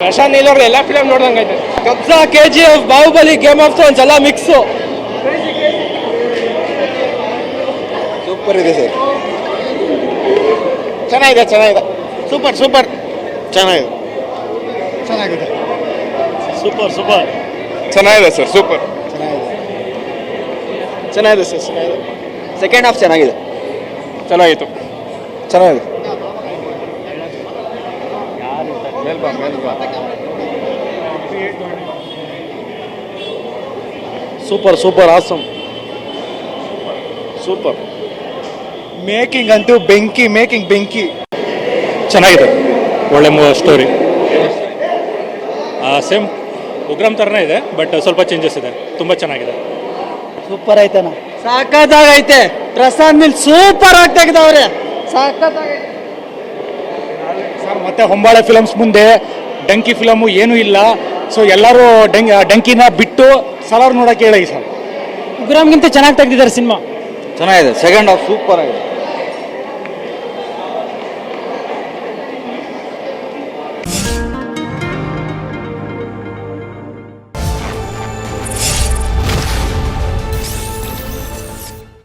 ಪ್ರಶಾಂತ್ ನೀಲ್ ಅವ್ರ ಎಲ್ಲ film ನೋಡ್ದಂಗೈತೆ Kabzaa K G F Baahubali game of thrones ಎಲ್ಲ ಮಿಕ್ಸು ಸೂಪರ್ ಇದೆ ಸರ್. ಚೆನ್ನಾಗಿದೆ ಚೆನ್ನಾಗಿದೆ. ಸೂಪರ್ ಸೂಪರ್ ಚೆನ್ನಾಗಿದೆ. ಚೆನ್ನಾಗಿದೆ. ಸೂಪರ್ ಸೂಪರ್ ಚೆನ್ನಾಗಿದೆ ಸರ್ ಸೂಪರ್ ಚೆನ್ನಾಗಿದೆ. ಸರ್ ಚೆನ್ನಾಗಿದೆ. ಸೆಕೆಂಡ್ ಹಾಫ್ ಚೆನ್ನಾಗಿದೆ. ಚೆನ್ನಾಗಿತ್ತು. ಚೆನ್ನಾಗಿದೆ. Super super awesome super making ಅಂತೂ ಬೆಂಕಿ ಮೇಕಿಂಗ್ ಬೆಂಕಿ. ಚೆನ್ನಾಗಿದೆ. ಒಳ್ಳೆ ಸ್ಟೋರಿ ಸೇಮ್ ಉಗ್ರಂ ಥರನೇ ಇದೆ ಬಟ್ ಸ್ವಲ್ಪ ಚೇಂಜಸ್ ಇದೆ. ತುಂಬ ಚೆನ್ನಾಗಿದೆ. ಸೂಪರ್ ಐತನ ಸಾಕತ್ತಾಗೈತೆ ಪ್ರಸಾದ್ ಮಿಲ್ ಸೂಪರ್ ಆಗಿ ಅವರೇ ಸಾಕತ್ತಾಗೈತೆ ಸರ್ ಮತ್ತು ಹೊಂಬಾಳೆ ಫಿಲಮ್ಸ್ ಮುಂದೆ ಡಂಕಿ ಫಿಲಮು ಏನು ಇಲ್ಲ. ಸೊ ಎಲ್ಲರೂ ಡಂಕಿನ ಬಿಟ್ಟು ಸಲಾರ್ ನೋಡಕ್ಕೆ ಹೇಳಿ ಸರ್. ಗುರಾಮ್ಗಿಂತ ಚೆನ್ನಾಗಿ ತೆಗೆದಿದ್ದಾರೆ ಸಿನಿಮಾ. ಚೆನ್ನಾಗಿದೆ. ಸೆಕೆಂಡ್ ಹಾಫ್ ಸೂಪರ್ ಆಗಿದೆ.